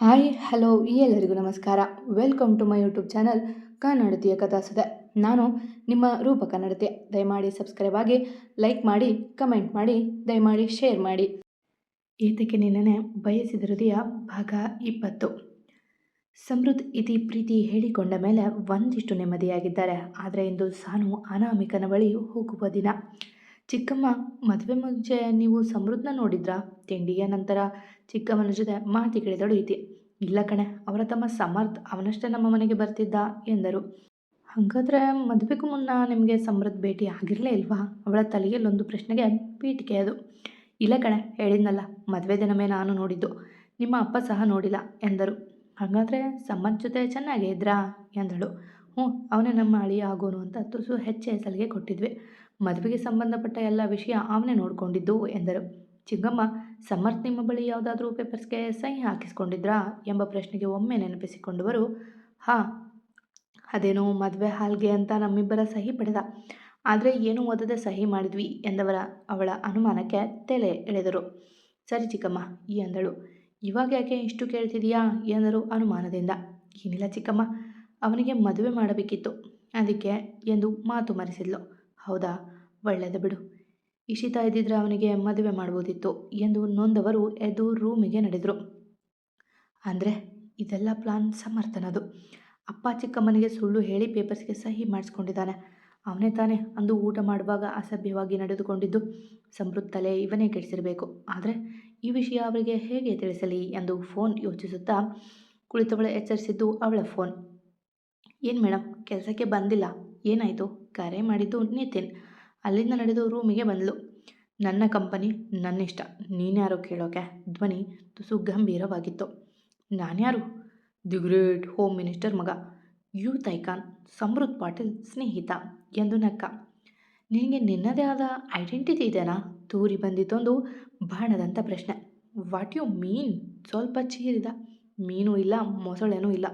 Hi, hello ಈ ಎಲ್ಲರಿಗೂ ನಮಸ್ಕಾರ. Welcome to my YouTube channel ಕನ್ನಡತಿಯ ಕಥಾಸುದೆ. ನಾನು ನಿಮ್ಮ ರೂಪ ಕನ್ನಡತೆ. ದಯಮಾಡಿ ಸಬ್ಸ್ಕ್ರೈಬ್ ಆಗಿ ಲೈಕ್ ಮಾಡಿ ಕಮೆಂಟ್ ಮಾಡಿ, ದಯಮಾಡಿ ಶೇರ್ ಮಾಡಿ. ಏತಕ್ಕೆ ನಿನ್ನೆ ಬಯಸಿದ ಹೃದಯ ಭಾಗ ಇಪ್ಪತ್ತು. ಸಮೃದ್ಧ ಇತಿ ಪ್ರೀತಿ ಹೇಳಿಕೊಂಡ ಮೇಲೆ ಒಂದಿಷ್ಟು ನೆಮ್ಮದಿಯಾಗಿದ್ದಾರೆ. ಆದರೆ ಇಂದು ಸಾನು ಅನಾಮಿಕನ ಬಳಿ ಹೋಗುವ ದಿನ. ಚಿಕ್ಕಮ್ಮ, ಮದುವೆ ಮುಂಚೆ ನೀವು ಸಮೃದ್ಧನ ನೋಡಿದ್ರಾ? ತಿಂಡಿಯ ನಂತರ ಚಿಕ್ಕಮ್ಮನ ಜೊತೆ ಮಾತಿಗಿಳಿದಳು ಇತಿ ಇಲ್ಲ ಕಣೆ, ಅವರ ತಮ್ಮ ಸಮರ್ಥ್ ಅವನಷ್ಟೇ ನಮ್ಮ ಮನೆಗೆ ಬರ್ತಿದ್ದ ಎಂದರು. ಹಾಗಾದರೆ ಮದುವೆಗೂ ಮುನ್ನ ನಿಮಗೆ ಸಮೃದ್ಧ ಭೇಟಿ ಆಗಿರಲೇ ಇಲ್ವಾ? ಅವಳ ತಲೆಯಲ್ಲೊಂದು ಪ್ರಶ್ನೆಗೆ ಪೀಠಿಕೆ ಅದು. ಇಲ್ಲ ಕಣೆ, ಹೇಳಿದ್ನಲ್ಲ, ಮದುವೆ ದಿನವೇ ನಾನು ನೋಡಿದ್ದು. ನಿಮ್ಮ ಅಪ್ಪ ಸಹ ನೋಡಿಲ್ಲ ಎಂದರು. ಹಾಗಾದರೆ ಸಮರ್ಥ್ ಜೊತೆ ಚೆನ್ನಾಗೇ ಇದ್ರಾ? ಎಂದಳು. ಹ್ಞೂ, ಅವನೇ ನಮ್ಮ ಅಳಿಯ ಆಗೋನು ಅಂತ ತುಸು ಹೆಚ್ಚೆ ಸಲಿಗೆ ಕೊಟ್ಟಿದ್ವಿ. ಮದುವೆಗೆ ಸಂಬಂಧಪಟ್ಟ ಎಲ್ಲ ವಿಷಯ ಅವನೇ ನೋಡಿಕೊಂಡಿದ್ದು ಎಂದರು. ಚಿಕ್ಕಮ್ಮ, ಸಮರ್ಥ್ ನಿಮ್ಮ ಬಳಿ ಯಾವುದಾದ್ರೂ ಪೇಪರ್ಸ್ಗೆ ಸಹಿ ಹಾಕಿಸ್ಕೊಂಡಿದ್ರಾ? ಎಂಬ ಪ್ರಶ್ನೆಗೆ ಒಮ್ಮೆ ನೆನಪಿಸಿಕೊಂಡವರು, ಹಾಂ, ಅದೇನೋ ಮದುವೆ ಹಾಲ್ಗೆ ಅಂತ ನಮ್ಮಿಬ್ಬರ ಸಹಿ ಪಡೆದ. ಆದರೆ ಏನು ಓದದೆ ಸಹಿ ಮಾಡಿದ್ವಿ ಎಂದವರ, ಅವಳ ಅನುಮಾನಕ್ಕೆ ತಲೆ ಎಳೆದರು. ಸರಿ ಚಿಕ್ಕಮ್ಮ, ಈ ಅಂದಳು. ಇವಾಗ ಯಾಕೆ ಇಷ್ಟು ಕೇಳ್ತಿದೀಯಾ? ಎಂದರು ಅನುಮಾನದಿಂದ. ಏನಿಲ್ಲ ಚಿಕ್ಕಮ್ಮ, ಅವನಿಗೆ ಮದುವೆ ಮಾಡಬೇಕಿತ್ತು. ಅದಕ್ಕೆ ಎಂದು ಮಾತು ಮರೆಸಿದ್ಲು. ಹೌದಾ? ಒಳ್ಳೆಯದು ಬಿಡು. ಇಶಿತಾ ಇದ್ದಿದ್ರೆ ಅವನಿಗೆ ಮದುವೆ ಮಾಡ್ಬೋದಿತ್ತು ಎಂದು ನೊಂದವರು ಎದ್ದು ರೂಮಿಗೆ ನಡೆದರು. ಅಂದರೆ ಇದೆಲ್ಲ ಪ್ಲಾನ್ ಸಮರ್ಥನದು. ಅಪ್ಪ ಚಿಕ್ಕಮ್ಮನಿಗೆ ಸುಳ್ಳು ಹೇಳಿ ಪೇಪರ್ಸ್ಗೆ ಸಹಿ ಮಾಡಿಸ್ಕೊಂಡಿದ್ದಾನೆ. ಅವನೇ ತಾನೇ ಅಂದು ಊಟ ಮಾಡುವಾಗ ಅಸಭ್ಯವಾಗಿ ನಡೆದುಕೊಂಡಿದ್ದು. ಸಮೃದ್ಧಲೆ ಇವನೇ ಕೆಡಿಸಿರಬೇಕು. ಆದರೆ ಈ ವಿಷಯ ಅವರಿಗೆ ಹೇಗೆ ತಿಳಿಸಲಿ ಎಂದು ಫೋನ್ ಯೋಚಿಸುತ್ತಾ ಕುಳಿತವಳು ಎಚ್ಚರಿಸಿದ್ದು ಅವಳ ಫೋನ್. ಏನು ಮೇಡಮ್ ಕೆಲಸಕ್ಕೆ ಬಂದಿಲ್ಲ? ಏನಾಯಿತು? ಕರೆ ಮಾಡಿದ್ದು ನಿತಿನ್. ಅಲ್ಲಿಂದ ನಡೆದು ರೂಮಿಗೆ ಬಂದಳು ನನ್ನ ಕಂಪನಿ ನನ್ನ ಇಷ್ಟ ನೀನ್ಯಾರೋ ಕೇಳೋಕೆ? ಧ್ವನಿ ತುಸು ಗಂಭೀರವಾಗಿತ್ತು. ನಾನ್ಯಾರು? ದಿ ಗ್ರೇಟ್ ಹೋಮ್ ಮಿನಿಸ್ಟರ್ ಮಗ. ಯೂತ್ ತೈಕಾನ್ ಸಮೃದ್ಧ ಪಾಟೀಲ್ ಸ್ನೇಹಿತ ಎಂದು ನಕ್ಕ. ನಿನಗೆ ನಿನ್ನದೇ ಆದ ಐಡೆಂಟಿಟಿ ಇದೆಯಾ ತೂರಿ ಬಂದಿತ್ತೊಂದು ಬಾಣದಂಥ ಪ್ರಶ್ನೆ. What you mean? ಸ್ವಲ್ಪ ಚೀರಿದ. ಮೀನೂ ಇಲ್ಲ, ಮೊಸಳೆನೂ ಇಲ್ಲ.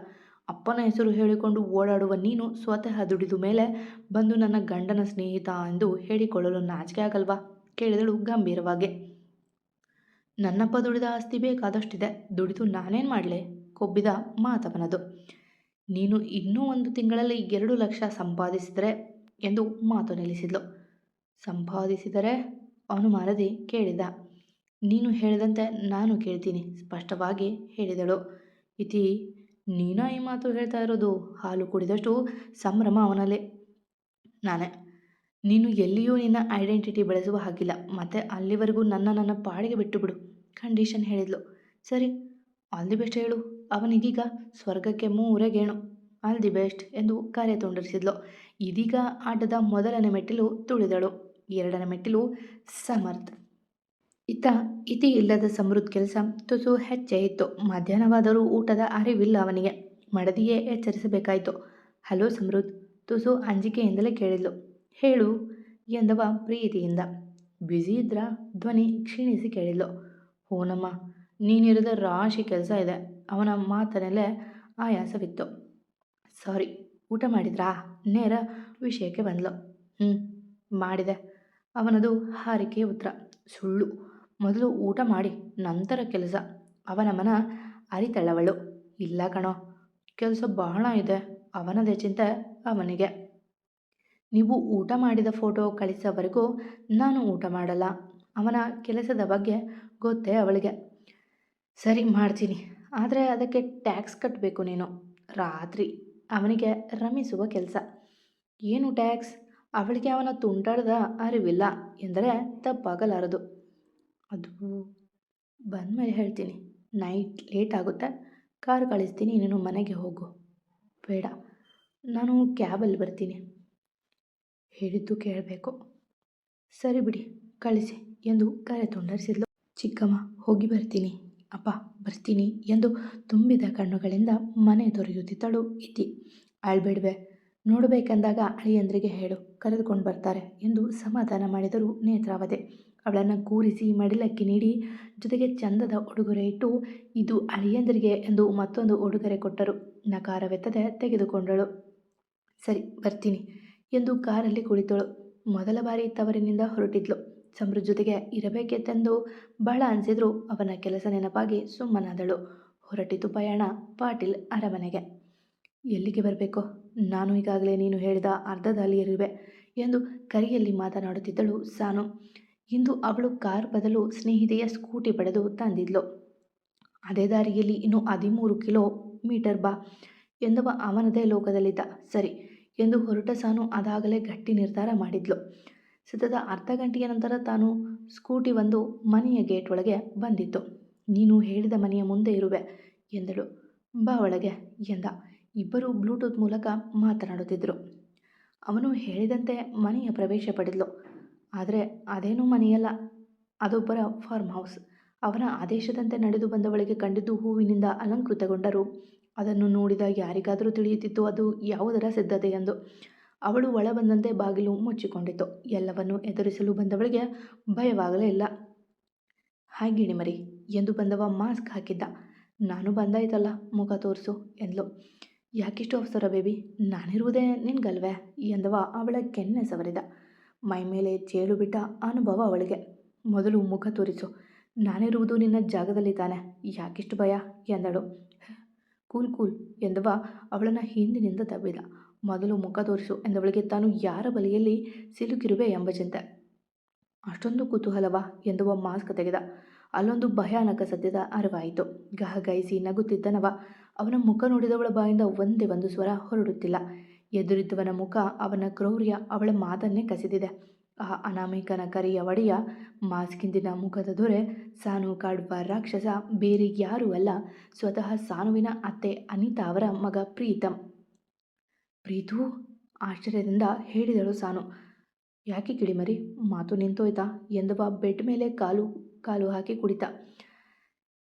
ಅಪ್ಪನ ಹೆಸರು ಹೇಳಿಕೊಂಡು ಓಡಾಡುವ ನೀನು ಸ್ವತಃ ದುಡಿದು ಮೇಲೆ ಬಂದು ನನ್ನ ಗಂಡನ ಸ್ನೇಹಿತ ಎಂದು ಹೇಳಿಕೊಳ್ಳಲು ನಾಚಿಕೆ ಆಗಲ್ವಾ? ಕೇಳಿದಳು ಗಂಭೀರವಾಗಿ. ನನ್ನಪ್ಪ ದುಡಿದ ಆಸ್ತಿ ಬೇಕಾದಷ್ಟಿದೆ. ದುಡಿದು ನಾನೇನು ಮಾಡಲಿ? ಕೊಬ್ಬಿದ ಮಾತವನದು. ನೀನು ಇನ್ನೂ ಒಂದು ತಿಂಗಳಲ್ಲಿ ಎರಡು ಲಕ್ಷ ಸಂಪಾದಿಸಿದರೆ ಎಂದು ಮಾತು ನಿಲ್ಲಿಸಿದ್ಲು. ಸಂಪಾದಿಸಿದರೆ? ಅನುಮಾನದಿ ಕೇಳಿದ. ನೀನು ಹೇಳಿದಂತೆ ನಾನು ಕೇಳ್ತೀನಿ, ಸ್ಪಷ್ಟವಾಗಿ ಹೇಳಿದಳು. ಇತಿ ನೀನಾ ಈ ಮಾತು ಹೇಳ್ತಾ ಇರೋದು? ಹಾಲು ಕುಡಿದಷ್ಟು ಸಂಭ್ರಮ ಅವನಲ್ಲಿ. ನಾನೇ. ನೀನು ಎಲ್ಲಿಯೂ ನಿನ್ನ ಐಡೆಂಟಿಟಿ ಬೆಳೆಸುವ ಹಾಗಿಲ್ಲ. ಮತ್ತು ಅಲ್ಲಿವರೆಗೂ ನನ್ನ ನನ್ನ ಪಾಡಿಗೆ ಬಿಟ್ಟು ಬಿಡು ಕಂಡೀಷನ್ ಹೇಳಿದ್ಲು. ಸರಿ ಆಲ್ ದಿ ಬೆಸ್ಟ್ ಹೇಳು. ಅವನಿಗೀಗ ಸ್ವರ್ಗಕ್ಕೆ ಮೂರೇ ಗೇಣು ಆಲ್ ದಿ ಬೆಸ್ಟ್ ಎಂದು ಕಾರ್ಯ ತುಂಡರಿಸಿದ್ಲು. ಇದೀಗ ಆಟದ ಮೊದಲನೇ ಮೆಟ್ಟಿಲು ತುಳಿದಳು. ಎರಡನೇ ಮೆಟ್ಟಿಲು ಸಮರ್ಥ. ಇತ್ತ ಇತಿ ಇಲ್ಲದ ಸಮೃದ್ಧ ಕೆಲಸ ತುಸು ಹೆಚ್ಚೆ ಇತ್ತು ಮಧ್ಯಾಹ್ನವಾದರೂ ಊಟದ ಅರಿವಿಲ್ಲ ಅವನಿಗೆ. ಮಡದಿಯೇ ಎಚ್ಚರಿಸಬೇಕಾಯಿತು. ಹಲೋ ಸಮೃದ್ಧ, ತುಸು ಅಂಜಿಕೆಯಿಂದಲೇ ಕೇಳಿದ್ಲು. ಹೇಳು, ಎಂದವ ಪ್ರೀತಿಯಿಂದ. ಬ್ಯುಸಿ ಇದ್ರ ಧ್ವನಿ ಕ್ಷೀಣಿಸಿ ಕೇಳಿದ್ಲು. ಓನಮ್ಮ ನೀನಿರದ ರಾಶಿ ಕೆಲಸ ಇದೆ. ಅವನ ಮಾತನಲ್ಲೇ ಆಯಾಸವಿತ್ತು. ಸಾರಿ, ಊಟ ಮಾಡಿದ್ರಾ? ನೇರ ವಿಷಯಕ್ಕೆ ಬಂದ್ಲು. ಹ್ಞೂ ಮಾಡಿದೆ. ಅವನದು ಹಾರಿಕೆಯ ಉತ್ತರ. ಸುಳ್ಳು. ಮೊದಲು ಊಟ ಮಾಡಿ, ನಂತರ ಕೆಲಸ. ಅವನ ಮನ ಅರಿತಳವಳು. ಇಲ್ಲ ಕಣೋ, ಕೆಲಸ ಬಹಳ ಇದೆ. ಅವನದೇ ಚಿಂತೆ ಅವನಿಗೆ. ನೀವು ಊಟ ಮಾಡಿದ ಫೋಟೋ ಕಳಿಸೋವರೆಗೂ ನಾನು ಊಟ ಮಾಡಲ್ಲ. ಅವನ ಕೆಲಸದ ಬಗ್ಗೆ ಗೊತ್ತೇ ಅವಳಿಗೆ. ಸರಿ, ಮಾಡ್ತೀನಿ. ಆದರೆ ಅದಕ್ಕೆ ಟ್ಯಾಕ್ಸ್ ಕಟ್ಟಬೇಕು ನೀನು. ರಾತ್ರಿ ಅವನಿಗೆ ರಮಿಸುವ ಕೆಲಸ. ಏನು ಟ್ಯಾಕ್ಸ್? ಅವಳಿಗೆ ಅವನ ತುಂಟಾಡದ ಅರಿವಿಲ್ಲ ಎಂದರೆ ತಪ್ಪಾಗಲಾರದು. ಅದು ಬಂದಮೇಲೆ ಹೇಳ್ತೀನಿ. ನೈಟ್ ಲೇಟ್ ಆಗುತ್ತೆ. ಕಾರ್ ಕಳಿಸ್ತೀನಿ, ನೀನು ಮನೆಗೆ ಹೋಗು. ಬೇಡ. ನಾನು ಕ್ಯಾಬಲ್ಲಿ ಬರ್ತೀನಿ. ಹೇಳಿದ್ದು ಕೇಳಬೇಕು. ಸರಿ ಬಿಡಿ, ಕಳಿಸಿ ಎಂದು ಕರೆ ತುಂಡರಿಸಿದ್ಲು. ಚಿಕ್ಕಮ್ಮ, ಹೋಗಿ ಬರ್ತೀನಿ. ಅಪ್ಪ, ಬರ್ತೀನಿ ಎಂದು ತುಂಬಿದ ಕಣ್ಣುಗಳಿಂದ ಮನೆ ತೊರೆಯುತ್ತಿದ್ದಳು ಇತಿ. ಅಳ್ಬೇಡ್ವೆ ನೋಡಬೇಕೆಂದಾಗ ಅಳಿಯಂದ್ರಿಗೆ ಹೇಳು, ಕರೆದುಕೊಂಡು ಬರ್ತಾರೆ ಎಂದು ಸಮಾಧಾನ ಮಾಡಿದರು ನೇತ್ರಾವತಿ ಅವಳನ್ನು ಕೂರಿಸಿ ಮಡಿಲಕ್ಕಿ ನೀಡಿ ಜೊತೆಗೆ ಚಂದದ ಉಡುಗೊರೆ ಇಟ್ಟು, ಇದು ಅಳಿಯಂದ್ರಿಗೆ ಎಂದು ಮತ್ತೊಂದು ಉಡುಗೊರೆ ಕೊಟ್ಟರು. ನಕಾರವೆತ್ತದೆ ತೆಗೆದುಕೊಂಡಳು. ಸರಿ, ಬರ್ತೀನಿ ಎಂದು ಕಾರಲ್ಲಿ ಕುಳಿತಳು. ಮೊದಲ ಬಾರಿ ತವರಿನಿಂದ ಹೊರಟಿದ್ಲು. ಸಮೃದ್ಧ ಜೊತೆಗೆ ಇರಬೇಕೆತ್ತೆಂದು ಬಹಳ ಅನಿಸಿದ್ರು. ಅವನ ಕೆಲಸ ನೆನಪಾಗಿ ಸುಮ್ಮನಾದಳು. ಹೊರಟಿತು ಪಯಣ ಪಾಟೀಲ್ ಅರಮನೆಗೆ. ಎಲ್ಲಿಗೆ ಬರಬೇಕು? ನಾನು ಈಗಾಗಲೇ ನೀನು ಹೇಳಿದ ಅರ್ಧ ದಾಲಿಯರಿವೆ ಎಂದು ಕರೆಯಲ್ಲಿ ಮಾತನಾಡುತ್ತಿದ್ದಳು ಸಾನು. ಇಂದು ಅವಳು ಕಾರ್ ಬದಲು ಸ್ನೇಹಿತೆಯ ಸ್ಕೂಟಿ ಪಡೆದು ತಂದಿದ್ಲು. ಅದೇ ದಾರಿಯಲ್ಲಿ ಇನ್ನು ಹದಿಮೂರು ಕಿಲೋ ಮೀಟರ್ ಬಾ ಎಂದವ ಅವನದೇ ಲೋಕದಲ್ಲಿದ್ದ. ಸರಿ ಎಂದು ಹೊರಟ ಸಾನು ಅದಾಗಲೇ ಗಟ್ಟಿ ನಿರ್ಧಾರ ಮಾಡಿದ್ಲು. ಸತತ ಅರ್ಧ ಗಂಟೆಯ ನಂತರ ತಾನು ಸ್ಕೂಟಿ ಬಂದು ಮನೆಯ ಗೇಟ್ ಒಳಗೆ ಬಂದಿತ್ತು. ನೀನು ಹೇಳಿದ ಮನೆಯ ಮುಂದೆ ಇರುವೆ ಎಂದಳು. ಬಾ ಒಳಗೆ ಎಂದ. ಇಬ್ಬರು ಬ್ಲೂಟೂತ್ ಮೂಲಕ ಮಾತನಾಡುತ್ತಿದ್ದರು. ಅವನು ಹೇಳಿದಂತೆ ಮನೆಯ ಪ್ರವೇಶ ಪಡೆದಳು ಆದರೆ ಅದೇನೂ ಮನೆಯಲ್ಲ, ಅದೊಬ್ಬರ ಫಾರ್ಮ್ ಹೌಸ್. ಅವನ ಆದೇಶದಂತೆ ನಡೆದು ಬಂದವಳಿಗೆ ಕಂಡಿದ್ದು ಹೂವಿನಿಂದ ಅಲಂಕೃತಗೊಂಡರು. ಅದನ್ನು ನೋಡಿದ ಯಾರಿಗಾದರೂ ತಿಳಿಯುತ್ತಿತ್ತು ಅದು ಯಾವುದರ ಸಿದ್ಧತೆ ಎಂದು. ಅವಳು ಒಳ ಬಂದಂತೆ ಬಾಗಿಲು ಮುಚ್ಚಿಕೊಂಡಿತು ಎಲ್ಲವನ್ನು ಎದುರಿಸಲು ಬಂದವಳಿಗೆ ಭಯವಾಗಲೇ ಇಲ್ಲ. ಹಾಯ್ ಗಿಣಿಮರಿ ಎಂದು ಬಂದವ ಮಾಸ್ಕ್ ಹಾಕಿದ್ದ. ನಾನು ಬಂದಾಯ್ತಲ್ಲ, ಮುಖ ತೋರಿಸು, ಎಂದ್ಲು. ಯಾಕಿಷ್ಟು ಅವಸರ ಬೇಬಿ? ನಾನಿರುವುದೇ ನಿನ್ಗಲ್ವೇ ಎಂದವ ಅವಳ ಕೆನ್ನೆ ಸವರಿದ. ಮೈ ಮೇಲೆ ಚೇಳು ಬಿಟ್ಟ ಅನುಭವ ಅವಳಿಗೆ. ಮೊದಲು ಮುಖ ತೋರಿಸು. ನಾನಿರುವುದು ನಿನ್ನ ಜಾಗದಲ್ಲಿ ತಾನೆ. ಯಾಕಿಷ್ಟು ಭಯ? ಎಂದಳು. ಕೂಲ್ ಕೂಲ್, ಎಂದವ ಅವಳನ್ನು ಹಿಂದಿನಿಂದ ತಬ್ಬಿದ. ಮೊದಲು ಮುಖ ತೋರಿಸು ಎಂದವಳಿಗೆ ತಾನು ಯಾರ ಬಲಿಯಲ್ಲಿ ಸಿಲುಕಿರುವೆ ಎಂಬ ಚಿಂತೆ. ಅಷ್ಟೊಂದು ಕುತೂಹಲವ ಎಂದುವ ಮಾಸ್ಕ್ ತೆಗೆದ. ಅಲ್ಲೊಂದು ಭಯಾನಕ ಸತ್ಯದ ಅರಿವಾಯಿತು. ಗಹಗೈಸಿ ನಗುತ್ತಿದ್ದನವ ಅವನ ಮುಖ ನೋಡಿದವಳ ಬಾಯಿಂದ ಒಂದೇ ಒಂದು ಸ್ವರ ಹೊರಡುತ್ತಿಲ್ಲ. ಎದುರಿದ್ದವನ ಮುಖ ಅವನ ಕ್ರೌರ್ಯ ಅವಳ ಮಾತನ್ನೇ ಕಸಿದಿದೆ. ಆ ಅನಾಮಿಕನ ಕರಿಯ ಒಡೆಯ ಮಾಸ್ಕಿಂದಿನ ಮುಖದ ದೊರೆ, ಸಾನು ಕಾಡುವ ರಾಕ್ಷಸ, ಬೇರೆ ಯಾರೂ ಅಲ್ಲ, ಸ್ವತಃ ಸಾನುವಿನ ಅತ್ತೆ ಅನಿತಾ ಅವರ ಮಗ ಪ್ರೀತಂ. ಪ್ರೀತು, ಆಶ್ಚರ್ಯದಿಂದ ಹೇಳಿದಳು ಸಾನು. ಯಾಕೆ ಕಿಡಿಮರಿ, ಮಾತು ನಿಂತೋಯ್ತಾ? ಎಂದವ ಬೆಡ್ ಮೇಲೆ ಕಾಲು ಕಾಲು ಹಾಕಿ ಕುಡಿತ.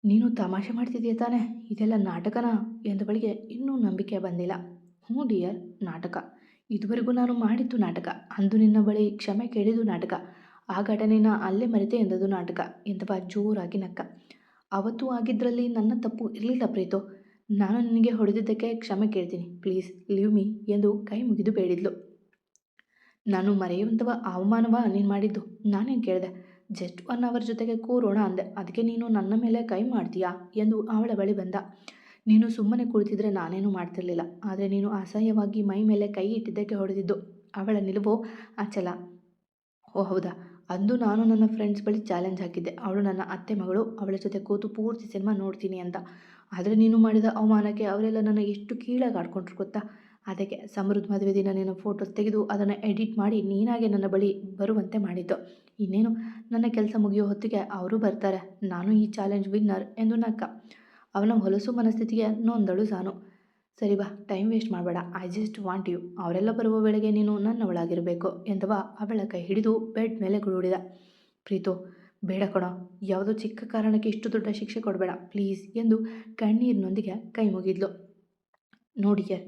ನೀನು ತಮಾಷೆ ಮಾಡ್ತಿದ್ದೀಯ ತಾನೆ? ಇದೆಲ್ಲ ನಾಟಕನಾ? ಎಂದವಳಿಗೆ ಇನ್ನೂ ನಂಬಿಕೆ ಬಂದಿಲ್ಲ. ಹ್ಞೂ ಡಿಯರ್, ನಾಟಕ. ಇದುವರೆಗೂ ನಾನು ಮಾಡಿದ್ದು ನಾಟಕ. ಅಂದು ನಿನ್ನ ಬಳಿ ಕ್ಷಮೆ ಕೇಳಿದ್ದು ನಾಟಕ. ಆ ಘಟನೆನ ಅಲ್ಲೇ ಮರೆತೆ ಎಂದದು ನಾಟಕ ಎಂದವ ಜೋರಾಗಿ ನಕ್ಕ. ಅವತ್ತು ಆಗಿದ್ದರಲ್ಲಿ ನನ್ನ ತಪ್ಪು ಇರಲಿಲ್ಲ ಪ್ರೀತು. ನಾನು ನಿನಗೆ ಹೊಡೆದಿದ್ದಕ್ಕೆ ಕ್ಷಮೆ ಕೇಳ್ತೀನಿ. ಪ್ಲೀಸ್, ಲೀವ್ ಮೀ, ಎಂದು ಕೈ ಮುಗಿದು ಬೇಡಿದ್ಲು. ನಾನು ಮರೆಯುವಂಥವ ಅವಮಾನವ ನೀನು ಮಾಡಿದ್ದು? ನಾನೇನು ಕೇಳಿದೆ? ಜಸ್ಟ್ ಒನ್ ಅವರ್ ಜೊತೆಗೆ ಕೂರೋಣ ಅಂದೆ. ಅದಕ್ಕೆ ನೀನು ನನ್ನ ಮೇಲೆ ಕೈ ಮಾಡ್ತೀಯಾ? ಎಂದು ಅವಳ ಬಳಿ ಬಂದ. ನೀನು ಸುಮ್ಮನೆ ಕುಳಿತಿದ್ರೆ ನಾನೇನು ಮಾಡ್ತಿರ್ಲಿಲ್ಲ. ಆದರೆ ನೀನು ಅಸಹ್ಯವಾಗಿ ಮೈ ಮೇಲೆ ಕೈ ಇಟ್ಟಿದ್ದಕ್ಕೆ ಹೊಡೆದಿದ್ದು. ಅವಳ ನಿಲುವು ಅಚಲ. ಓ, ಹೌದಾ? ಅಂದು ನಾನು ನನ್ನ ಫ್ರೆಂಡ್ಸ್ ಬಳಿ ಚಾಲೆಂಜ್ ಹಾಕಿದ್ದೆ. ಅವಳು ನನ್ನ ಅತ್ತೆ ಮಗಳು. ಅವಳ ಜೊತೆ ಕೂತು ಪೂರ್ತಿ ಸಿನಿಮಾ ನೋಡ್ತೀನಿ ಅಂತ. ಆದರೆ ನೀನು ಮಾಡಿದ ಅವಮಾನಕ್ಕೆ ಅವರೆಲ್ಲ ನನ್ನ ಎಷ್ಟು ಕೀಳಾಗಿ ಆಡ್ಕೊಂಡ್ರು ಗೊತ್ತಾ? ಅದಕ್ಕೆ ಸಮೃದ್ಧ ಮದುವೆ ದಿನ ನಿನ್ನ ಫೋಟೋಸ್ ತೆಗೆದು ಅದನ್ನು ಎಡಿಟ್ ಮಾಡಿ ನೀನಾಗೆ ನನ್ನ ಬಳಿ ಬರುವಂತೆ ಮಾಡಿದ್ದು. ಇನ್ನೇನು? ನನ್ನ ಕೆಲಸ ಮುಗಿಯೋ ಹೊತ್ತಿಗೆ ಅವರು ಬರ್ತಾರೆ. ನಾನು ಈ ಚಾಲೆಂಜ್ ವಿನ್ನರ್ ಎಂದು ನಕ್ಕ ಅವನ ಹೊಲಸು ಮನಸ್ಥಿತಿಗೆ ನೊಂದಳು ಸಾನು. ಸರಿ ಬಾ ಟೈಮ್ ವೇಸ್ಟ್ ಮಾಡಬೇಡ. ಐ ಜಸ್ಟ್ ವಾಂಟ್ ಯು ಅವರೆಲ್ಲ ಬರುವ ವೇಳೆಗೆ ನೀನು ನನ್ನವಳಾಗಿರಬೇಕು ಎಂದವ ಅವಳ ಕೈ ಹಿಡಿದು ಬೆಡ್ ಮೇಲೆ ಗುಡುಡಿದ. ಪ್ರೀತು, ಬೇಡ ಕಣೋ. ಯಾವುದೋ ಚಿಕ್ಕ ಕಾರಣಕ್ಕೆ ಇಷ್ಟು ದೊಡ್ಡ ಶಿಕ್ಷೆ ಕೊಡಬೇಡ. ಪ್ಲೀಸ್ ಎಂದು ಕಣ್ಣೀರಿನೊಂದಿಗೆ ಕೈ ಮುಗಿದ್ಲು. ನೋಡಿಯರ್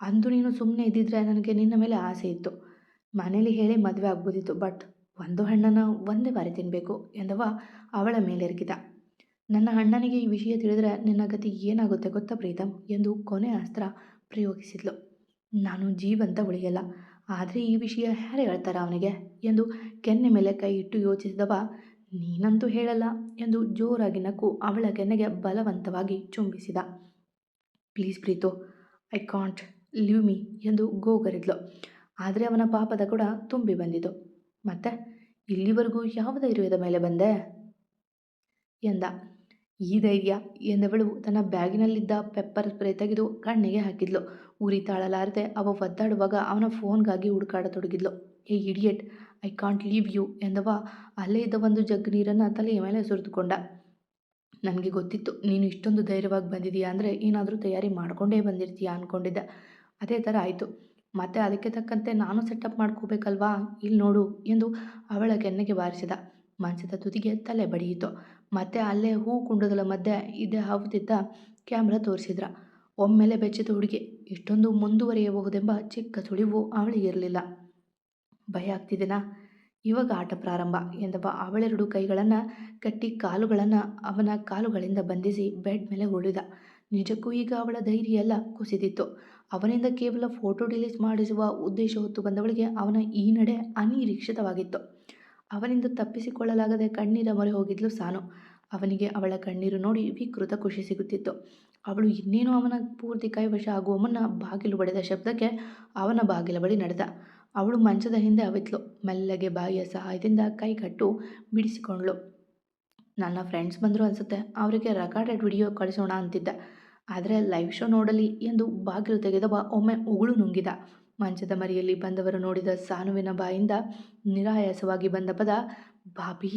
ಅಂದು ನೀನು ಸುಮ್ಮನೆ ಇದ್ದಿದ್ರೆ ನನಗೆ ನಿನ್ನ ಮೇಲೆ ಆಸೆ ಇತ್ತು. ಮನೇಲಿ ಹೇಳಿ ಮದುವೆ ಆಗ್ಬೋದಿತ್ತು ಬಟ್ ಒಂದು ಹಣ್ಣನ್ನು ಒಂದೇ ಬಾರಿ ತಿನ್ನಬೇಕು ಎಂದವ ಅವಳ ಮೇಲೆರಗಿದ ನನ್ನ ಅಣ್ಣನಿಗೆ ಈ ವಿಷಯ ತಿಳಿದರೆ ನಿನ್ನ ಗತಿ ಏನಾಗುತ್ತೆ ಗೊತ್ತಾ ಪ್ರೀತಮ್ ಎಂದು ಕೊನೆ ಅಸ್ತ್ರ ಪ್ರಯೋಗಿಸಿದ್ಲು. ನಾನು ಜೀವಂತ ಉಳಿಯಲ್ಲ ಆದರೆ ಈ ವಿಷಯ ಯಾರು ಹೇಳ್ತಾರ ಅವನಿಗೆ ಎಂದು ಕೆನ್ನೆ ಮೇಲೆ ಕೈ ಇಟ್ಟು ಯೋಚಿಸಿದವ. ನೀನಂತೂ ಹೇಳಲ್ಲ ಎಂದು ಜೋರಾಗಿ ನಕ್ಕು ಅವಳ ಕೆನ್ನೆಗೆ ಬಲವಂತವಾಗಿ ಚುಂಬಿಸಿದ. Please Preetu, I can't leave me ಎಂದು ಗೋಗರಿದ್ಲು. ಆದರೆ ಅವನ ಪಾಪದ ಕೂಡ ತುಂಬಿ ಬಂದಿತು. ಮತ್ತೆ ಇಲ್ಲಿವರೆಗೂ ಯಾವ ಧೈರ್ಯದ ಮೇಲೆ ಬಂದೆ? ಎಂದ. ಈ ಧೈರ್ಯ ಎಂದವಳು ತನ್ನ ಬ್ಯಾಗಿನಲ್ಲಿದ್ದ ಪೆಪ್ಪರ್ ಸ್ಪ್ರೇ ತೆಗೆದು ಕಣ್ಣಿಗೆ ಹಾಕಿದ್ಲು. ಉರಿ ತಾಳಲಾರದೆ ಅವ ಒದ್ದಾಡುವಾಗ ಅವನ ಫೋನ್ಗಾಗಿ ಹುಡುಕಾಡತೊಡಗಿದ್ಲು. ಏ idiot, I can't leave you ಎಂದವ. ಅಲ್ಲೇ ಇದ್ದ ಒಂದು ಜಗ್ ನೀರನ್ನು ತಲೆಯ ಮೇಲೆ ಸುರಿದುಕೊಂಡ. ನನಗೆ ಗೊತ್ತಿತ್ತು, ನೀನು ಇಷ್ಟೊಂದು ಧೈರ್ಯವಾಗಿ ಬಂದಿದೀಯಾ ಅಂದರೆ ಏನಾದರೂ ತಯಾರಿ ಮಾಡಿಕೊಂಡೇ ಬಂದಿರ್ತೀಯಾ ಅಂದ್ಕೊಂಡಿದ್ದೆ ಅದೇ ಥರ ಆಯಿತು. ಮತ್ತೆ ಅದಕ್ಕೆ ತಕ್ಕಂತೆ ನಾನು ಸೆಟಪ್ ಮಾಡ್ಕೋಬೇಕಲ್ವಾ? ಇಲ್ಲಿ ನೋಡು ಎಂದು ಅವಳ ಕೆನ್ನೆಗೆ ಬಾರಿಸಿದ. ಮಂಚದ ತುದಿಗೆ ತಲೆ ಬಡಿಯಿತು. ಮತ್ತೆ ಅಲ್ಲೇ ಹೂ ಕುಂಡಗಳ ಮಧ್ಯೆ ಇದ್ದೆ ಹಾವುತ್ತಿದ್ದ ಕ್ಯಾಮ್ರಾ ತೋರಿಸಿದ್ರ. ಒಮ್ಮೆಲೆ ಬೆಚ್ಚಿದ ಹುಡುಗಿ, ಇಷ್ಟೊಂದು ಮುಂದುವರಿಯಬಹುದೆಂಬ ಚಿಕ್ಕ ಸುಳಿವು ಅವಳಿಗಿರಲಿಲ್ಲ ಭಯ ಆಗ್ತಿದೆನಾ? ಇವಾಗ ಆಟ ಪ್ರಾರಂಭ ಎಂದವ ಅವಳೆರಡು ಕೈಗಳನ್ನು ಕಟ್ಟಿ ಕಾಲುಗಳನ್ನು ಅವನ ಕಾಲುಗಳಿಂದ ಬಂಧಿಸಿ ಬೆಡ್ ಮೇಲೆ ಉಳಿದ ನಿಜಕ್ಕೂ ಈಗ ಅವಳ ಧೈರ್ಯ ಎಲ್ಲ ಕುಸಿದಿತ್ತು. ಅವನಿಂದ ಕೇವಲ ಫೋಟೋ ಡಿಲೀಟ್ ಮಾಡಿಸುವ ಉದ್ದೇಶ ಹೊತ್ತು ಬಂದವಳಿಗೆ ಅವನ ಈ ನಡೆ ಅನಿರೀಕ್ಷಿತವಾಗಿತ್ತು. ಅವನಿಂದ ತಪ್ಪಿಸಿಕೊಳ್ಳಲಾಗದೆ ಕಣ್ಣೀರ ಮೊರೆ ಹೋಗಿದ್ಲು ಸಾನು. ಅವನಿಗೆ ಅವಳ ಕಣ್ಣೀರು ನೋಡಿ ವಿಕೃತ ಖುಷಿ ಸಿಗುತ್ತಿತ್ತು. ಅವಳು ಇನ್ನೇನು ಅವನ ಪೂರ್ತಿ ಕೈವಶ ಆಗುವ ಮುನ್ನ ಬಾಗಿಲು ಬಡಿದ ಶಬ್ದಕ್ಕೆ ಅವನ ಬಾಗಿಲ ಬಳಿ ನಡೆದ. ಅವಳು ಮಂಚದ ಹಿಂದೆ ಅವಿತ್ಲು. ಮೆಲ್ಲಗೆ ಬಾಯಿಯ ಸಹಾಯದಿಂದ ಕೈ ಕಟ್ಟು ಬಿಡಿಸಿಕೊಂಡ್ಳು. ನನ್ನ ಫ್ರೆಂಡ್ಸ್ ಬಂದರು ಅನಿಸುತ್ತೆ. ಅವರಿಗೆ ರೆಕಾರ್ಡೆಡ್ ವಿಡಿಯೋ ಕಳಿಸೋಣ ಅಂತಿದ್ದೆ. ಆದರೆ ಲೈವ್ ಶೋ ನೋಡಲಿ ಎಂದು ಬಾಗಿಲು ತೆಗೆದವ ಒಮ್ಮೆ ಉಗುಳು ನುಂಗಿದ. ಮಂಚದ ಮರಿಯಲ್ಲಿ ಬಂದವರು ನೋಡಿದ ಸಾನುವಿನ ಬಾಯಿಂದ ನಿರಾಯಾಸವಾಗಿ ಬಂದ ಪದ ಬಾಬಿ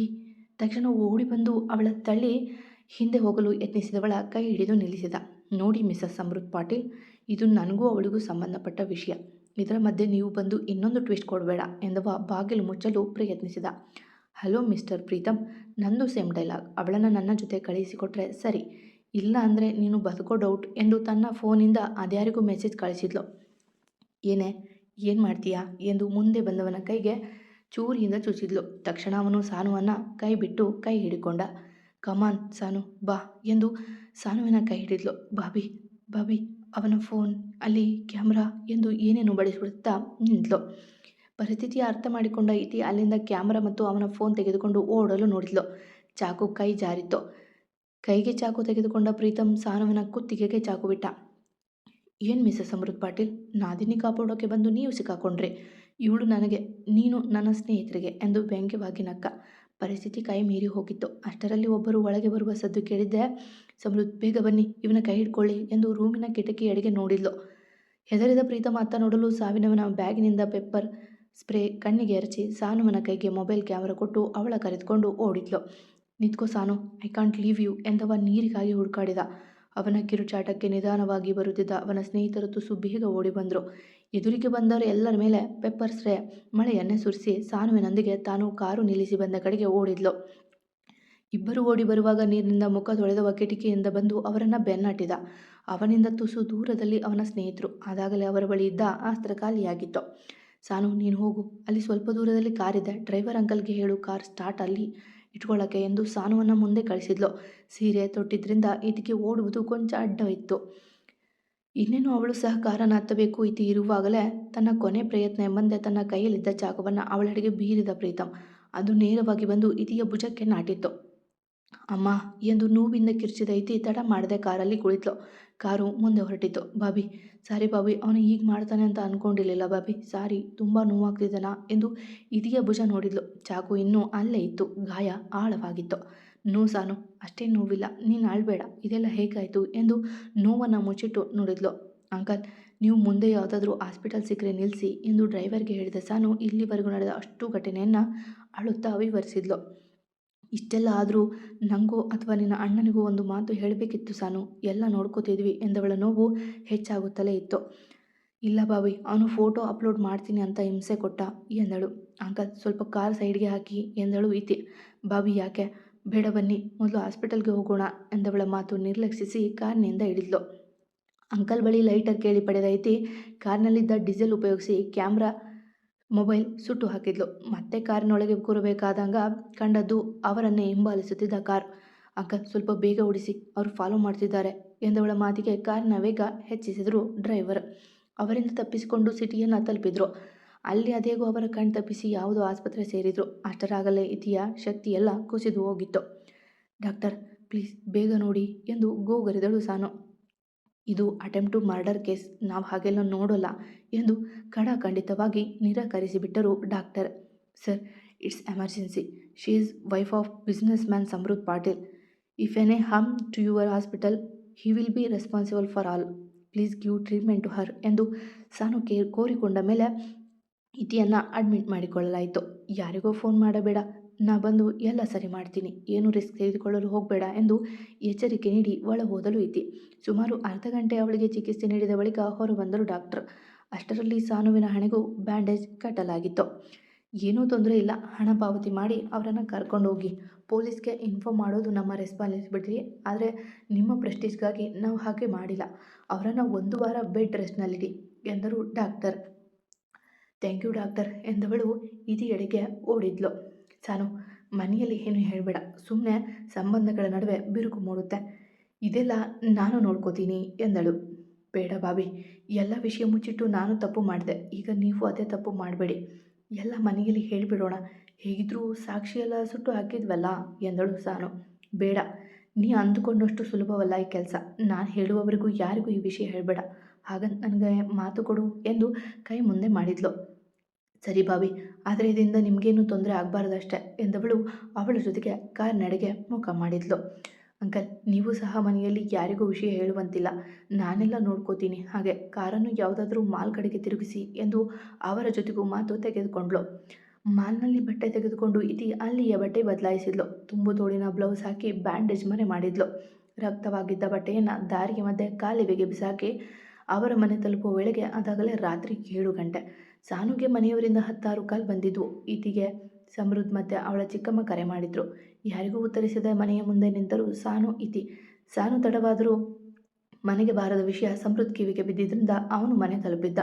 ತಕ್ಷಣ ಓಡಿ ಬಂದು ಅವಳ ತಳ್ಳಿ ಹಿಂದೆ ಹೋಗಲು ಯತ್ನಿಸಿದವಳ ಕೈ ಹಿಡಿದು ನಿಲ್ಲಿಸಿದ. ನೋಡಿ ಮಿಸಸ್ ಅಮೃತ್ ಪಾಟೀಲ್, ಇದು ನನಗೂ ಅವಳಿಗೂ ಸಂಬಂಧಪಟ್ಟ ವಿಷಯ. ಇದರ ಮಧ್ಯೆ ನೀವು ಬಂದು ಇನ್ನೊಂದು ಟ್ವಿಸ್ಟ್ ಕೊಡಬೇಡ ಎಂದವ ಬಾಗಿಲು ಮುಚ್ಚಲು ಪ್ರಯತ್ನಿಸಿದ. ಹಲೋ ಮಿಸ್ಟರ್ ಪ್ರೀತಮ್, ನಂದು ಸೇಮ್ ಡೈಲಾಗ್. ಅವಳನ್ನು ನನ್ನ ಜೊತೆ ಕಳುಹಿಸಿಕೊಟ್ರೆ ಸರಿ. ಇಲ್ಲ ಅಂದರೆ ನೀನು ಬದುಕೋ ಡೌಟ್ ಎಂದು ತನ್ನ ಫೋನಿಂದ ಅದ್ಯಾರಿಗೂ ಮೆಸೇಜ್ ಕಳಿಸಿದ್ಲು. ಏನೇ, ಏನು ಮಾಡ್ತೀಯಾ ಎಂದು ಮುಂದೆ ಬಂದವನ ಕೈಗೆ ಚೂರಿಯಿಂದ ಚುಚ್ಚಿದ್ಲು ತಕ್ಷಣ ಅವನು ಸಾನುವನ್ನು ಕೈ ಬಿಟ್ಟು ಕೈ ಹಿಡಿಕೊಂಡ ಕಮಾನ್ ಸಾನು, ಬಾ ಎಂದು ಸಾನುವಿನ ಕೈ ಹಿಡಿದ್ಲು. ಬಾಬಿ ಬಾಬಿ ಅವನ ಫೋನ್, ಅಲ್ಲಿ ಕ್ಯಾಮ್ರಾ ಎಂದು ಏನೇನು ಬಳಸಿಬಿಡುತ್ತಾ ನಿಂತ್ಲು. ಪರಿಸ್ಥಿತಿ ಅರ್ಥ ಮಾಡಿಕೊಂಡ ಇತಿ ಅಲ್ಲಿಂದ ಕ್ಯಾಮ್ರಾ ಮತ್ತು ಅವನ ಫೋನ್ ತೆಗೆದುಕೊಂಡು ಓಡಲು ನೋಡಿದ್ಲು. ಚಾಕು ಕೈ ಜಾರಿತ್ತು. ಕೈಗೆ ಚಾಕು ತೆಗೆದುಕೊಂಡ ಪ್ರೀತಮ್ ಸಾನುವಿನ ಕುತ್ತಿಗೆಗೆ ಚಾಕು ಬಿಟ್ಟ. ಏನು ಮಿಸಸ್ ಅಮೃತ್ ಪಾಟೀಲ್? ನಾದಿನಿ ಕಾಪಾಡೋಕೆ ಬಂದು ನೀವು ಸಿಕ್ಕಾಕೊಂಡ್ರಿ. ಇವಳು ನನಗೆ, ನೀನು ನನ್ನ ಸ್ನೇಹಿತರಿಗೆ ಎಂದು ವ್ಯಂಗ್ಯವಾಗಿ ನಕ್ಕ. ಪರಿಸ್ಥಿತಿ ಕೈ ಮೀರಿ ಹೋಗಿತ್ತು. ಅಷ್ಟರಲ್ಲಿ ಒಬ್ಬರು ಒಳಗೆ ಬರುವ ಸದ್ದು ಕೇಳಿದ್ದೆ ಸಮೃದ್ಧ ಬೇಗ ಬನ್ನಿ, ಇವನ ಕೈ ಹಿಡ್ಕೊಳ್ಳಿ ಎಂದು ರೂಮಿನ ಕಿಟಕಿ ಎಡೆಗೆ ನೋಡಿದ್ಲು. ಹೆದರಿದ ಪ್ರೀತಮ ಅತ್ತ ನೋಡಲು ಸಾವಿನವನ ಬ್ಯಾಗಿನಿಂದ ಪೆಪ್ಪರ್ ಸ್ಪ್ರೇ ಕಣ್ಣಿಗೆ ಎರಚಿ ಸಾನುವನ ಕೈಗೆ ಮೊಬೈಲ್ ಕ್ಯಾಮರಾ ಕೊಟ್ಟು ಅವಳ ಕರೆದುಕೊಂಡು ಓಡಿದ್ಲು. ನಿಂತ್ಕೋ Sanu I can't leave you ಎಂದವ ನೀರಿಗಾಗಿ ಹುಡುಕಾಡಿದ. ಅವನ ಕಿರುಚಾಟಕ್ಕೆ ನಿಧಾನವಾಗಿ ಬರುತ್ತಿದ್ದ ಅವನ ಸ್ನೇಹಿತರು ತುಸು ಬೇಗ ಓಡಿ ಬಂದರು. ಎದುರಿಗೆ ಬಂದವರು ಎಲ್ಲರ ಮೇಲೆ ಪೆಪ್ಪರ್ ಸ್ಪ್ರೇ ಮಳೆಯನ್ನೇ ಸುರಿಸಿ ಸಾನುವಿನೊಂದಿಗೆ ತಾನು ಕಾರು ನಿಲ್ಲಿಸಿ ಬಂದ ಕಡೆಗೆ ಓಡಿದ್ಲು. ಇಬ್ಬರು ಓಡಿ ಬರುವಾಗ ನೀರಿನಿಂದ ಮುಖ ತೊಳೆದವ ಕಿಟಕಿಯಿಂದ ಬಂದು ಅವರನ್ನು ಬೆನ್ನಟ್ಟಿದ ಅವನಿಂದ ತುಸು ದೂರದಲ್ಲಿ ಅವನ ಸ್ನೇಹಿತರು ಆದಾಗಲೇ ಅವರ ಬಳಿ ಇದ್ದ ಆಸ್ತ್ರ ಖಾಲಿಯಾಗಿತ್ತು. ಸಾನು, ನೀನು ಹೋಗು, ಅಲ್ಲಿ ಸ್ವಲ್ಪ ದೂರದಲ್ಲಿ ಕಾರಿದೆ. ಡ್ರೈವರ್ ಅಂಕಲ್ಗೆ ಹೇಳು ಕಾರ್ ಸ್ಟಾರ್ಟ್ ಅಲ್ಲಿ. ಇಟ್ಕೊಳ್ಳೋಕ್ಕೆ ಎಂದು ಸಾನುವನ್ನು ಮುಂದೆ ಕಳಿಸಿದ್ಲು. ಸೀರೆ ತೊಟ್ಟಿದ್ರಿಂದ ಇದಕ್ಕೆ ಓಡುವುದು ಕೊಂಚ ಅಡ್ಡವಿತ್ತು. ಇನ್ನೇನು ಅವಳು ಸಹ ಕಾರಣ ಹತ್ತಬೇಕು ಇತಿ ಇರುವಾಗಲೇ ತನ್ನ ಕೊನೆ ಪ್ರಯತ್ನ ಎಂಬಂತೆ ತನ್ನ ಕೈಯಲ್ಲಿದ್ದ ಚಾಕುವನ್ನು ಅವಳಡೆಗೆ ಬೀರಿದ ಪ್ರೀತಮ್ ಅದು ನೇರವಾಗಿ ಬಂದು ಇತಿಯ ಭುಜಕ್ಕೆ ನಾಟಿತ್ತು. ಅಮ್ಮ, ಎಂದು ನೋವಿಂದ ಕಿರ್ಚಿದ ಐತಿ ತಡ ಮಾಡದೆ ಕಾರಲ್ಲಿ ಕುಳಿತಳು. ಕಾರು ಮುಂದೆ ಹೊರಟಿತು ಬಾಬಿ, ಸಾರಿ ಬಾಬಿ, ಅವನು ಹೀಗೆ ಮಾಡ್ತಾನೆ ಅಂತ ಅಂದ್ಕೊಂಡಿರಲಿಲ್ಲ ಬಾಬಿ. ಸಾರಿ, ತುಂಬ ನೋವಾಗ್ತಿದ್ದಾನ ಎಂದು ಇದೀಯ ಭುಜ ನೋಡಿದ್ಲು. ಚಾಕು ಇನ್ನೂ ಅಲ್ಲೇ ಇತ್ತು. ಗಾಯ ಆಳವಾಗಿತ್ತು. ನೋ ಸಾನು, ಅಷ್ಟೇ ನೋವಿಲ್ಲ. ನೀನು ಆಳ್ಬೇಡ. ಇದೆಲ್ಲ ಹೇಗಾಯಿತು? ಎಂದು ನೋವನ್ನು ಮುಚ್ಚಿಟ್ಟು ನೋಡಿದ್ಲು. ಅಂಕಲ್, ನೀವು ಮುಂದೆ ಯಾವುದಾದ್ರೂ ಹಾಸ್ಪಿಟಲ್ ಸಿಕ್ಕರೆ ನಿಲ್ಲಿಸಿ ಎಂದು ಡ್ರೈವರ್ಗೆ ಹೇಳಿದ. ಸಾನು, ಇಲ್ಲಿವರೆಗೂ ನಡೆದ ಅಷ್ಟು ಘಟನೆಯನ್ನು ಅಳುತ್ತಾ ವಿವರಿಸಿದ್ಲು. ಇಷ್ಟೆಲ್ಲ ಆದರೂ ನನಗೋ ಅಥವಾ ನಿನ್ನ ಅಣ್ಣನಿಗೂ ಒಂದು ಮಾತು ಹೇಳಬೇಕಿತ್ತು ಸಾನು, ಎಲ್ಲ ನೋಡ್ಕೋತಿದ್ವಿ ಎಂದವಳ ನೋವು ಹೆಚ್ಚಾಗುತ್ತಲೇ ಇತ್ತು. ಇಲ್ಲ ಬಾಬಿ ಅವನು ಫೋಟೋ ಅಪ್ಲೋಡ್ ಮಾಡ್ತೀನಿ ಅಂತ ಹಿಂಸೆ ಕೊಟ್ಟ ಎಂದಳು. ಅಂಕಲ್, ಸ್ವಲ್ಪ ಕಾರ್ ಸೈಡ್ಗೆ ಹಾಕಿ ಎಂದಳು ಇತಿ ಬಾಬಿ ಯಾಕೆ? ಬೇಡ ಬನ್ನಿ, ಮೊದಲು ಹಾಸ್ಪಿಟಲ್ಗೆ ಹೋಗೋಣ ಎಂದವಳ ಮಾತು ನಿರ್ಲಕ್ಷಿಸಿ ಕಾರ್ನಿಂದ ಇಳಿದ್ಲು. ಅಂಕಲ್ ಬಳಿ ಲೈಟರ್ ಕೇಳಿ ಪಡೆದ ಐತಿ ಕಾರ್ನಲ್ಲಿದ್ದ ಡೀಸೆಲ್ ಉಪಯೋಗಿಸಿ ಕ್ಯಾಮ್ರಾ ಮೊಬೈಲ್ ಸುಟ್ಟು ಹಾಕಿದ್ಲು. ಮತ್ತೆ ಕಾರಿನೊಳಗೆ ಕೂರಬೇಕಾದಾಗ ಕಂಡದ್ದು ಅವರನ್ನೇ ಹಿಂಬಾಲಿಸುತ್ತಿದ್ದ ಕಾರ್. ಅಂಕಲ್, ಸ್ವಲ್ಪ ಬೇಗ ಓಡಿಸಿ, ಅವರು ಫಾಲೋ ಮಾಡ್ತಿದ್ದಾರೆ, ಎಂದವಳ ಮಾತಿಗೆ ಕಾರಿನ ವೇಗ ಹೆಚ್ಚಿಸಿದರು ಡ್ರೈವರ್. ಅವರಿಂದ ತಪ್ಪಿಸಿಕೊಂಡು ಸಿಟಿಯನ್ನು ತಲುಪಿದ್ರು. ಅಲ್ಲಿ ಅದೇಗೂ ಅವರ ಕಣ್ ತಪ್ಪಿಸಿ ಯಾವುದೋ ಆಸ್ಪತ್ರೆ ಸೇರಿದ್ರು. ಅಷ್ಟರಾಗಲೇ ಇತಿಯ ಶಕ್ತಿಯೆಲ್ಲ ಕುಸಿದು ಹೋಗಿತ್ತು. ಡಾಕ್ಟರ್, ಪ್ಲೀಸ್ ಬೇಗ ನೋಡಿ, ಎಂದು ಗೋಗರೆದಳು ಸಾನು. ಇದು ಅಟೆಂಪ್ಟ್ ಟು ಮರ್ಡರ್ ಕೇಸ್. ನಾವು ಹಾಗೆಲ್ಲ ನೋಡೋಲ್ಲ ಎಂದು ಖಡಾಖಂಡಿತವಾಗಿ ನಿರಾಕರಿಸಿಬಿಟ್ಟರು doctor. Sir, it's emergency. She is wife of businessman Samruddha Patil. If any a harm to your hospital, he will be responsible for all. Please give treatment to her ಎಂದು Sanu care ಕೋರಿಕೊಂಡ ಮೇಲೆ ಇತಿಯನ್ನು admit ಮಾಡಿಕೊಳ್ಳಲಾಯಿತು. ಯಾರಿಗೋ phone ಮಾಡಬೇಡ. ನಾ ಬಂದು ಎಲ್ಲ ಸರಿ ಮಾಡ್ತೀನಿ. ಏನು ರಿಸ್ಕ್ ತೆಗೆದುಕೊಳ್ಳಲು ಹೋಗಬೇಡ ಎಂದು ಎಚ್ಚರಿಕೆ ನೀಡಿ ಒಳ ಹೋದಲು ಇದ್ದಿ ಸುಮಾರು ಅರ್ಧ ಗಂಟೆ ಅವಳಿಗೆ ಚಿಕಿತ್ಸೆ ನೀಡಿದ ಬಳಿಕ ಹೊರಬಂದರು ಡಾಕ್ಟರ್. ಅಷ್ಟರಲ್ಲಿ ಸಾನುವಿನ ಹಣೆಗೂ ಬ್ಯಾಂಡೇಜ್ ಕಟ್ಟಲಾಗಿತ್ತು. ಏನೂ ತೊಂದರೆ ಇಲ್ಲ. ಹಣ ಪಾವತಿ ಮಾಡಿ ಅವರನ್ನು ಕರ್ಕೊಂಡು ಹೋಗಿ ಪೊಲೀಸ್ಗೆ ಇನ್ಫಾರ್ಮ್ ಮಾಡೋದು ನಮ್ಮ ರೆಸ್ಪಾನ್ಸಿಬಿಲಿಟಿ ಆದರೆ ನಿಮ್ಮ ಪ್ರೆಸ್ಟೀಜ್ಗಾಗಿ ನಾವು ಹಾಗೆ ಮಾಡಿಲ್ಲ. ಅವರನ್ನು ಒಂದು ವಾರ ಬೆಡ್ ರೆಸ್ಟ್ನಲ್ಲಿಡಿ ಎಂದರು ಡಾಕ್ಟರ್. ಥ್ಯಾಂಕ್ ಯು ಡಾಕ್ಟರ್ ಎಂದವಳು ಎಡೆಗೆ ಓಡಿದ್ಲು. ಸಾನು, ಮನೆಯಲ್ಲಿ ಏನು ಹೇಳಬೇಡ. ಸುಮ್ಮನೆ ಸಂಬಂಧಗಳ ನಡುವೆ ಬಿರುಕು ಮೂಡುತ್ತೆ. ಇದೆಲ್ಲ ನಾನು ನೋಡ್ಕೋತೀನಿ ಎಂದಳು. ಬೇಡ ಬಾಬಿ, ಎಲ್ಲ ವಿಷಯ ಮುಚ್ಚಿಟ್ಟು ನಾನು ತಪ್ಪು ಮಾಡಿದೆ. ಈಗ ನೀವು ಅದೇ ತಪ್ಪು ಮಾಡಬೇಡಿ. ಎಲ್ಲ ಮನೆಯಲ್ಲಿ ಹೇಳಿಬಿಡೋಣ. ಹೇಗಿದ್ರೂ ಸಾಕ್ಷಿ ಎಲ್ಲ ಸುಟ್ಟು ಹಾಕಿದ್ವಲ್ಲ ಎಂದಳು ಸಾನು. ಬೇಡ, ನೀ ಅಂದುಕೊಂಡಷ್ಟು ಸುಲಭವಲ್ಲ ಈ ಕೆಲಸ. ನಾನು ಹೇಳುವವರೆಗೂ ಯಾರಿಗೂ ಈ ವಿಷಯ ಹೇಳಬೇಡ. ಹಾಗಂತ ನನಗೆ ಮಾತು ಕೊಡು ಎಂದು ಕೈ ಮುಂದೆ ಮಾಡಿದ್ಲು. ಸರಿ ಬಾಬಿ, ಆದರೆ ಇದರಿಂದ ನಿಮಗೇನು ತೊಂದರೆ ಆಗಬಾರ್ದಷ್ಟೆ? ಎಂದವಳು ಅವಳ ಜೊತೆಗೆ ಕಾರ್ ನಡೆಗೆ ಮುಖ ಮಾಡಿದ್ಲು. ಅಂಕಲ್, ನೀವು ಸಹ ಮನೆಯಲ್ಲಿ ಯಾರಿಗೂ ವಿಷಯ ಹೇಳುವಂತಿಲ್ಲ. ನಾನೆಲ್ಲ ನೋಡ್ಕೋತೀನಿ. ಹಾಗೆ ಕಾರನ್ನು ಯಾವುದಾದ್ರೂ ಮಾಲ್ ಕಡೆಗೆ ತಿರುಗಿಸಿ ಎಂದು ಅವರ ಜೊತೆಗೂ ಮಾತು ತೆಗೆದುಕೊಂಡ್ಳು. ಮಾಲ್ನಲ್ಲಿ ಬಟ್ಟೆ ತೆಗೆದುಕೊಂಡು ಇತಿ ಅಲ್ಲಿಯ ಬಟ್ಟೆ ಬದಲಾಯಿಸಿದ್ಲು. ತುಂಬು ತೋಳಿನ ಬ್ಲೌಸ್ ಹಾಕಿ ಬ್ಯಾಂಡೇಜ್ ಮರೆ ಮಾಡಿದ್ಲು. ರಕ್ತವಾಗಿದ್ದ ಬಟ್ಟೆಯನ್ನು ದಾರಿಗೆ ಮಧ್ಯೆ ಕಾಲುವೆಗೆ ಬಿಸಾಕಿ ಅವರ ಮನೆ ತಲುಪುವ ವೇಳೆಗೆ ಅದಾಗಲೇ ರಾತ್ರಿ ಏಳು ಗಂಟೆ. ಸಾನುಗೆ ಮನೆಯವರಿಂದ ಹತ್ತಾರು ಕಾಲ್ ಬಂದಿದ್ವು ಈತಿಗೆ ಸಮೃದ್ಧ ಮತ್ತೆ ಅವಳ ಚಿಕ್ಕಮ್ಮ ಕರೆ ಮಾಡಿದ್ರು. ಯಾರಿಗೂ ಉತ್ತರಿಸಿದ ಮನೆಯ ಮುಂದೆ ನಿಂತರೂ ಸಾನು ಇತಿ ಸಾನು ತಡವಾದರೂ ಮನೆಗೆ ಬಾರದ ವಿಷಯ ಸಮೃದ್ಧ ಕಿವಿಗೆ ಬಿದ್ದಿದ್ದರಿಂದ ಅವನು ಮನೆ ತಲುಪಿದ್ದ.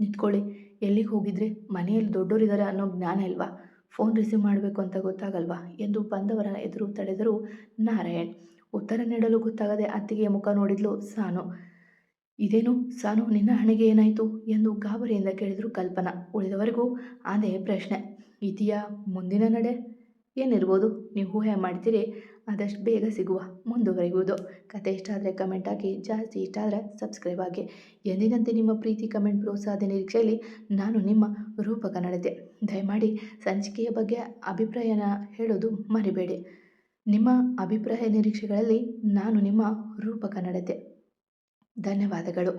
ನಿಂತ್ಕೊಳ್ಳಿ. ಎಲ್ಲಿಗೆ ಹೋಗಿದ್ರಿ? ಮನೆಯಲ್ಲಿ ದೊಡ್ಡೋರಿದ್ದಾರೆ ಅನ್ನೋ ಜ್ಞಾನ ಇಲ್ವಾ? ಫೋನ್ ರಿಸೀವ್ ಮಾಡಬೇಕು ಅಂತ ಗೊತ್ತಾಗಲ್ವಾ? ಎಂದು ಬಂದವರ ಎದುರು ತಡೆದರು ನಾರಾಯಣ್. ಉತ್ತರ ನೀಡಲು ಗೊತ್ತಾಗದೆ ಅತ್ತಿಗೆಯ ಮುಖ ನೋಡಿದ್ಲು ಸಾನು. ಇದೇನು ಸಾನು ನಿನ್ನ ಹಣೆಗೆ ಏನಾಯಿತು ಎಂದು ಗಾಬರಿಯಿಂದ ಕೇಳಿದರು ಕಲ್ಪನಾ. ಉಳಿದವರೆಗೂ ಅದೇ ಪ್ರಶ್ನೆ. ಇದೆಯಾ ಮುಂದಿನ ನಡೆ? ಏನಿರ್ಬೋದು? ನೀವು ಊಹೆ ಮಾಡ್ತೀರಿ, ಆದಷ್ಟು ಬೇಗ ಸಿಗುವ, ಮುಂದುವರಿಯುವುದು. ಕತೆ ಇಷ್ಟ ಆದರೆ ಕಮೆಂಟ್ ಹಾಕಿ, ಜಾಸ್ತಿ ಇಷ್ಟ ಆದರೆ ಸಬ್ಸ್ಕ್ರೈಬ್ ಆಗಿ ಎಂದಿನಂತೆ ನಿಮ್ಮ ಪ್ರೀತಿ ಕಮೆಂಟ್ ಪ್ರೋತ್ಸಾಹದ ನಿರೀಕ್ಷೆಯಲ್ಲಿ ನಾನು ನಿಮ್ಮ ರೂಪಕ ನಡೆದೆ ದಯಮಾಡಿ ಸಂಚಿಕೆಯ ಬಗ್ಗೆ ಅಭಿಪ್ರಾಯನ ಹೇಳೋದು ಮರಿಬೇಡಿ. ನಿಮ್ಮ ಅಭಿಪ್ರಾಯ ನಿರೀಕ್ಷೆಗಳಲ್ಲಿ ನಾನು ನಿಮ್ಮ ರೂಪಕ ಕನ್ನಡತೆ ಧನ್ಯವಾದಗಳು.